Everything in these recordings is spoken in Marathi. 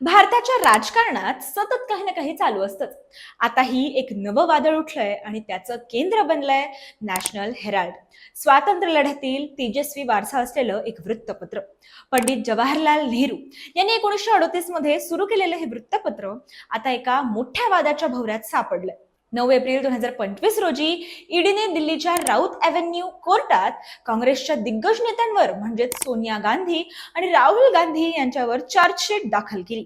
भारताच्या राजकारणात सतत काही ना काही चालू असतंच. आताही एक नवं वादळ उठलंय आणि त्याचं केंद्र बनलंय नॅशनल हेराल्ड. स्वातंत्र्य लढ्यातील तेजस्वी वारसा असलेलं एक वृत्तपत्र. पंडित जवाहरलाल नेहरू यांनी एकोणीसशे अडोतीसमध्ये सुरू केलेलं हे वृत्तपत्र आता एका मोठ्या वादाच्या भोवऱ्यात सापडलंय. नऊ एप्रिल दोन हजार पंचवीस रोजी ईडीने दिल्लीच्या राऊत अव्हेन्यू कोर्टात काँग्रेसच्या दिग्गज नेत्यांवर म्हणजेच सोनिया गांधी आणि राहुल गांधी यांच्यावर चार्जशीट दाखल केली.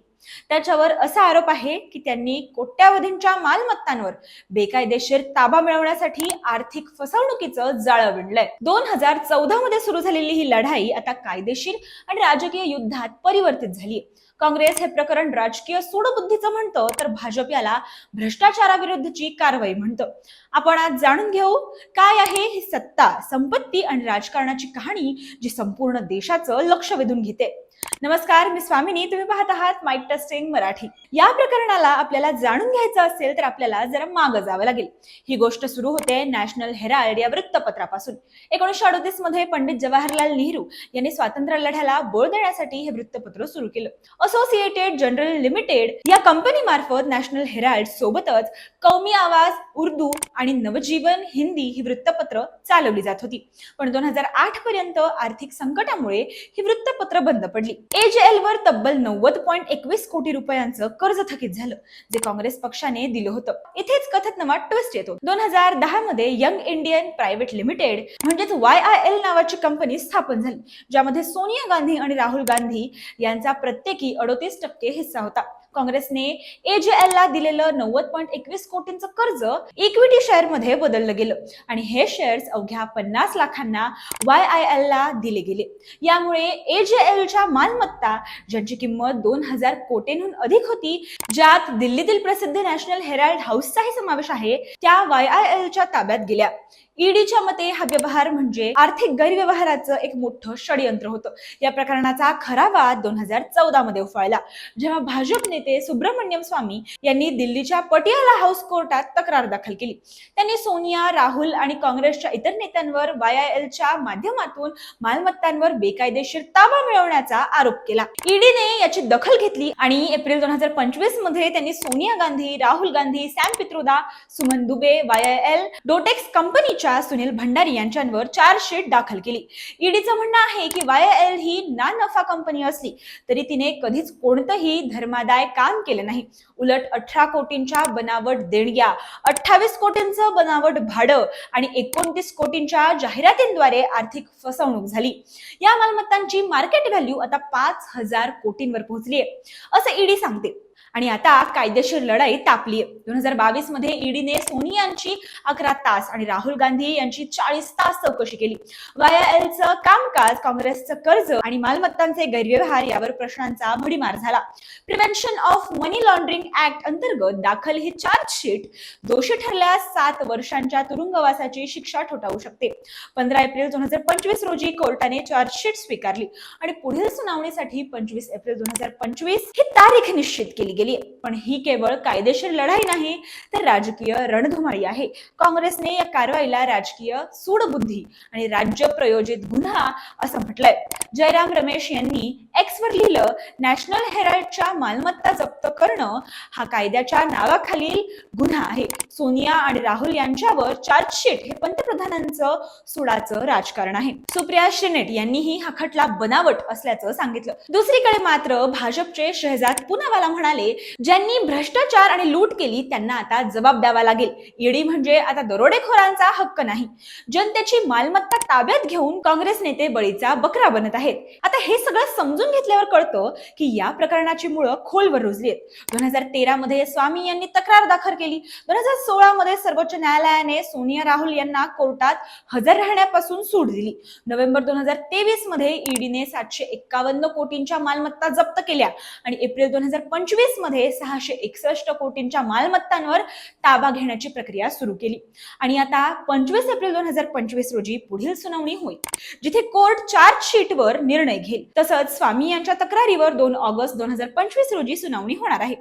त्याच्यावर असा आरोप आहे की त्यांनी कोट्यावधींच्या मालमत्तांवर बेकायदेशीर ताबा मिळवण्यासाठी आर्थिक फसवणुकीचं जाळं विणलंय. दोन हजार चौदा मध्ये सुरू झालेली ही लढाई आता कायदेशीर आणि राजकीय युद्धात परिवर्तित झाली काँग्रेस हे प्रकरण राजकीय सूडबुद्धीचं म्हणतं तर भाजप याला भ्रष्टाचाराविरुद्धची कारवाई म्हणतं. आपण आज जाणून घेऊ काय आहे ही सत्ता संपत्ती आणि राजकारणाची कहाणी जी संपूर्ण देशाचं लक्ष वेधून घेते. नमस्कार मी स्वामिनी. तुम्ही पाहत आहात माईक टेस्टिंग मराठी. या प्रकरणाला आपल्याला जाणून घ्यायचं असेल तर आपल्याला जरा मागं जावं लागेल. ही गोष्ट सुरू होते नॅशनल हेराल्ड या वृत्तपत्रापासून. एकोणीसशे अडोतीसमध्ये पंडित जवाहरलाल नेहरू यांनी स्वातंत्र्य लढ्याला बळ देण्यासाठी हे वृत्तपत्र सुरू केलं. असोसिएटेड जनरल लिमिटेड या कंपनी मार्फत नॅशनल हेराल्ड सोबतच कौमी आवाज उर्दू आणि नवजीवन हिंदी ही वृत्तपत्र चालवली जात होती. पण दोन हजार आठ पर्यंत आर्थिक संकटामुळे ही वृत्तपत्र बंद पडली. एल वर तब्बल नव्वद पॉईंट एकवीस कोटी रुपयांचं कर्ज थकीत झालं जे काँग्रेस पक्षाने दिलं होतं. इथेच कथत नवा ट्विस्ट येतो. दोन हजार दहा मध्ये यंग इंडियन प्रायव्हेट लिमिटेड म्हणजेच वाय आय एल नावाची कंपनी स्थापन झाली ज्यामध्ये सोनिया गांधी आणि राहुल गांधी यांचा प्रत्येकी अडोतीस टक्के हिस्सा होता. काँग्रेसने एल ला दिलेलं नव्वद पॉईंट एकवीस कोटींचं कर्ज इक्विटी शेअरमध्ये बदललं गेलं. आणि हे शेअर्स अवघ्या पन्नास लाखांना वाय आय एल ला दिले गेले. यामुळे एलच्या मालमत्ता ज्यांची किंमत दोन हजार कोटींहून अधिक होती ज्यात दिल्लीतील प्रसिद्ध नॅशनल हेराल्ड हाऊसचाही समावेश आहे त्या वाय आय एलच्या ताब्यात गेल्या. ईडीच्या मते हा व्यवहार म्हणजे आर्थिक गैरव्यवहाराचं एक मोठं षडयंत्र होतं. या प्रकरणाचा खरा वाद दोन हजार चौदा मध्ये उफाळला. जेव्हा भाजप नेते सुब्रमण्यम स्वामी यांनी दिल्लीच्या पटियाला हाऊस कोर्टात तक्रार दाखल केली. त्यांनी सोनिया राहुल आणि काँग्रेसच्या इतर नेत्यांवर वायआयएलच्या माध्यमातून मालमत्तांवर बेकायदेशीर ताबा मिळवण्याचा आरोप केला. ईडीने याची दखल घेतली आणि एप्रिल दोन हजार पंचवीसमध्ये त्यांनी Sonia Gandhi Rahul Gandhi Sam Pitroda Suman Dubey YIL Dotex कंपनीच्या सुनील भंडारी यांच्यावर चार्जशीट दाखल केली. ईडीचं म्हणणं आहे की वायआयएल ही ना नफा कंपनी असली तरी तिने कधीच कोणतंही धर्मादाय काम केलं नाही. उलट अठरा कोटींच्या बनावट देणग्या अठ्ठावीस कोटींचं बनावट भाडं आणि एकोणतीस कोटींच्या जाहिरातींद्वारे आर्थिक फसवणूक झाली. या मालमत्तांची मार्केट व्हॅल्यू आता पाच हजार कोटींवर पोहोचली आहे असं ईडी सांगते. आणि आता कायदेशीर लढाई तापली आहे. दोन हजार बावीसमध्ये ईडीने सोनियांची अकरा तास आणि राहुल गांधी यांची चाळीस तास चौकशी केली. वायएलचं कामकाज काँग्रेसचं कर्ज आणि मालमत्तांचे गैरव्यवहार यावर प्रश्नांचा भडीमार झाला. Prevention of money laundering act अंतर्गत दाखल ही चार्जशीट दोषी ठरल्यास सात वर्षांच्या तुरुंगवासाची शिक्षा ठोठावू शकते. पंधरा एप्रिल दोन हजार पंचवीस रोजी कोर्टाने चार्जशीट स्वीकारली आणि पुढील सुनावणीसाठी पंचवीस एप्रिल दोन हजार पंचवीस ही तारीख निश्चित केली गेली पण ही केवळ कायदेशीर लढाई नाही तर राजकीय रणधुमाळी आहे. काँग्रेसने या कारवाईला राजकीय सूडबुद्धी आणि राज्य प्रयोजित गुन्हा असं म्हटलंय. जयराम रमेश यांनी वर लिहिलं नॅशनल हेराल्डच्या मालमत्ता जप्त करणं हा कायद्याच्या नावाखालील गुन्हा आहे. सोनिया आणि राहुल यांच्यावर चार्जशीट हे पंतप्रधानांचं सुडाचं राजकारण आहे. सुप्रिया शिनेट यांनीही हा खटला बनावट असल्याचं सांगितलं. दुसरीकडे मात्र भाजपचे शहजाद पुनावाला म्हणाले ज्यांनी भ्रष्टाचार आणि लूट केली त्यांना आता जबाब द्यावा लागेल. ईडी म्हणजे आता दरोडेखोरांचा हक्क नाही. जनतेची मालमत्ता ताब्यात घेऊन काँग्रेस नेते बळीचा बकरा बनत आहेत. आता हे सगळं समजून घेतलं घेतल्यावर कळतं की या प्रकरणाची मुळं खोलवर रुजली आहेत दोन हजार तेरा मध्ये स्वामी यांनी तक्रार दाखल केली. दोन हजार सोळा मध्ये सर्वोच्च न्यायालयाने सोनिया राहुल यांना कोर्टात हजर राहण्यापासून सूट दिली. नोव्हेंबर दोन हजार तेवीसमध्ये ईडीने सातशे एक्कावन्न कोटींच्या मालमत्ता जप्त केल्या आणि एप्रिल दोन हजार पंचवीसमध्ये सहाशे एकसष्ट कोटींच्या मालमत्तांवर ताबा घेण्याची प्रक्रिया सुरू केली. आणि आता पंचवीस एप्रिल दोन हजार पंचवीस रोजी पुढील सुनावणी होईल जिथे कोर्ट चार्जशीटवर निर्णय घेईल. तसंच स्वामी यांच्या तक्रारीवर दोन ऑगस्ट दोन हजार पंचवीस रोजी सुनावणी होणार आहे.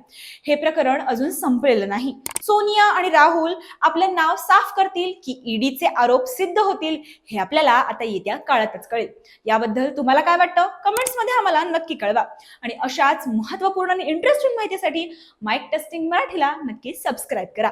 हे प्रकरण अजून संपलेलं नाही. सोनिया आणि राहुल आपले नाव साफ करतील की ईडीचे आरोप सिद्ध होतील हे आपल्याला आता येत्या काळातच कळेल. याबद्दल तुम्हाला काय वाटतं? कमेंट्समध्ये आम्हाला नक्की कळवा. आणि अशाच महत्त्वपूर्ण आणि इंटरेस्टिंग माहितीसाठी माईक टेस्टिंग मराठीला नक्की सबस्क्राईब करा.